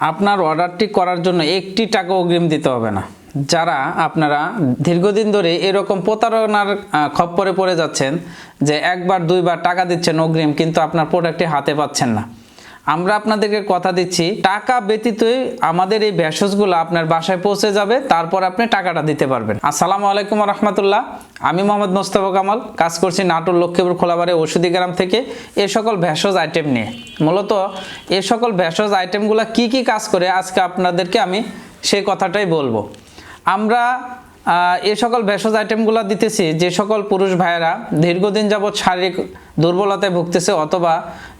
আপনার অর্ডারটি করার জন্য একটি টাকা অগ্রিম দিতে হবে না। যারা আপনারা দীর্ঘদিন ধরে এরকম প্রতারণার খপ্পরে পড়ে যাচ্ছেন যে একবার, দুইবার টাকা দিচ্ছেন অগ্রিম, কিন্তু আপনার প্রোডাক্টটি হাতে পাচ্ছেন না। আমরা আপনাদেরকে কথা দিচ্ছি, টাকা ব্যতীতই আমাদের এই ভেষজগুলো আপনার বাসায় পৌঁছে যাবে, তারপর আপনি টাকাটা দিতে পারবেন। আসসালামু আলাইকুম রহমতুল্লাহ। আমি মোহাম্মদ মোস্তফা কামাল, কাজ করছি নাটোর লক্ষ্মীপুর খোলাবাড়ি ওষুধি গ্রাম থেকে এ সকল ভেষজ আইটেম নিয়ে। মূলত এ সকল ভেষজ আইটেমগুলো কি কি কাজ করে, আজকে আপনাদেরকে আমি সেই কথাটাই বলব। আমরা এ সকল ভেষজ আইটেমগুলো দিতেছি, যে সকল পুরুষ ভাইয়েরা দীর্ঘদিন যাবৎ শারীরিক দুর্বলতায় ভুগতেছে অথবা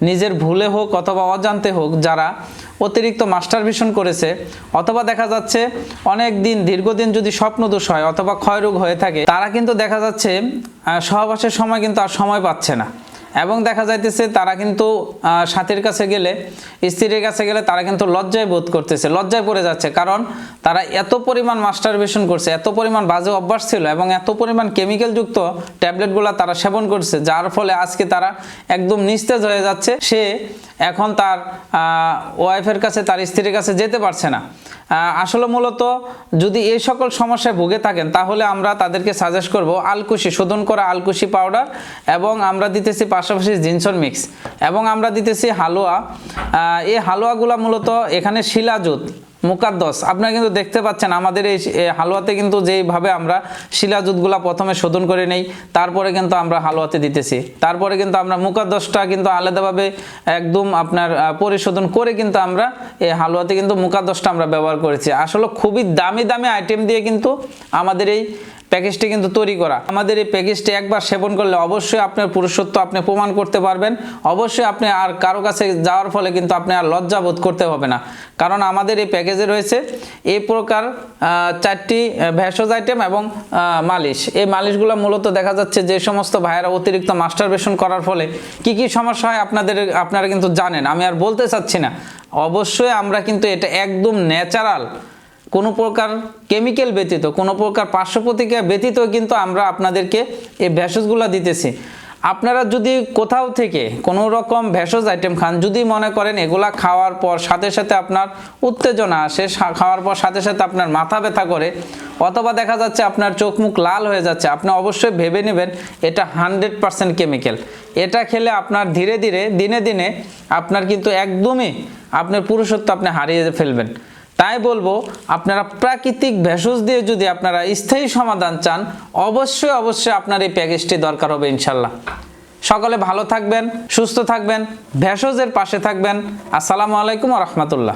নিজের ভুলে হোক অথবা অজান্তে হোক, যারা অতিরিক্ত মাস্টার ভিশন করেছে, অথবা দেখা যাচ্ছে অনেক দিন, দীর্ঘদিন যদি স্বপ্নদোষ হয় অথবা ক্ষয়রোগ হয়ে থাকে, তারা কিন্তু দেখা যাচ্ছে সহবাসের সময় কিন্তু আর সময় পাচ্ছে না। এবং দেখা যাইতেছে তারা কিন্তু সাথীর কাছে গেলে, স্ত্রীর কাছে গেলে তারা কিন্তু লজ্জায় বোধ করতেছে, লজ্জায় পড়ে যাচ্ছে। কারণ তারা এত পরিমাণ মাস্টারবেশন করছে, এত পরিমাণ বাজে অভ্যাস ছিল এবং এত পরিমাণ কেমিক্যালযুক্ত ট্যাবলেটগুলো তারা সেবন করছে, যার ফলে আজকে তারা একদম নিস্তেজ হয়ে যাচ্ছে। সে এখন তার ওয়াইফের কাছে, তার স্ত্রীর কাছে যেতে পারছে না। আসলে মূলত যদি এই সকল সমস্যায় ভুগে থাকেন, তাহলে আমরা তাদেরকে সাজেস্ট করব, আলকুশি, শোধন করা আলকুশি পাউডার এবং আমরা দিতেছি পাশাপাশি জিনসন মিক্স। এবং আমরা দিতেছি হালুয়া। এই হালুয়াগুলো মূলত এখানে শিলাজুত মুকাদ্দস। আপনারা কিন্তু দেখতে পাচ্ছেন আমাদের এই হালুয়াতে কিন্তু যেইভাবে আমরা শিলাজুতগুলা প্রথমে শোধন করে নেই, তারপরে কিন্তু আমরা হালুয়াতে দিতেছি। তারপরে কিন্তু আমরা মুকাদ্দসটা কিন্তু আলাদাভাবে একদম আপনার পরিশোধন করে কিন্তু আমরা এই হালুয়াতে কিন্তু মুকাদ্দসটা আমরা ব্যবহার করেছি। আসলে খুবই দামি দামি আইটেম দিয়ে কিন্তু আমাদের এই প্যাকেজটি কিন্তু তৈরি করা। আমাদের এই প্যাকেজটি একবার সেবন করলে অবশ্যই আপনার পুরুষত্ব আপনি প্রমাণ করতে পারবেন। অবশ্যই আপনি আর কারও কাছে যাওয়ার ফলে কিন্তু আপনি আর লজ্জা বোধ করতে হবে না। কারণ আমাদের এই প্যাকেজে রয়েছে এই প্রকার চারটি ভেষজ আইটেম এবং মালিশ। এই মালিশগুলো মূলত দেখা যাচ্ছে যে সমস্ত ভাইয়েরা অতিরিক্ত মাস্টারবেশন করার ফলে কি কি সমস্যা হয় আপনাদের, আপনারা কিন্তু জানেন। আমি আর বলতে চাচ্ছি না। অবশ্যই আমরা কিন্তু এটা একদম ন্যাচারাল কোনো প্রকার কেমিক্যাল ব্যতীত, কোনো প্রকার পার্শ্ব প্রতিক্রিয়া ব্যতীত কিন্তু আমরা আপনাদেরকে এই ভেষজগুলো দিতেছি। আপনারা যদি কোথাও থেকে কোনো রকম ভেষজ আইটেম খান, যদি মনে করেন এগুলা খাওয়ার পর সাথে সাথে আপনার উত্তেজনা আসে খাওয়ার পর সাথে সাথে আপনার মাথা ব্যথা করে, অথবা দেখা যাচ্ছে আপনার চোখ মুখ লাল হয়ে যাচ্ছে, আপনি অবশ্যই ভেবে নেবেন এটা হান্ড্রেড পারসেন্ট কেমিক্যাল। এটা খেলে আপনার ধীরে ধীরে, দিনে দিনে আপনার কিন্তু একদমই আপনার পুরুষত্ব আপনি হারিয়ে ফেলবেন। তাই বলব, আপনারা প্রাকৃতিক ভেষজ দিয়ে যদি আপনারা স্থায়ী সমাধান চান, অবশ্যই অবশ্যই আপনার এই প্যাকেজটি দরকার হবে ইনশাল্লাহ। সকলে ভালো থাকবেন, সুস্থ থাকবেন, ভেষজের পাশে থাকবেন। আসসালামু আলাইকুম রহমতুল্লাহ।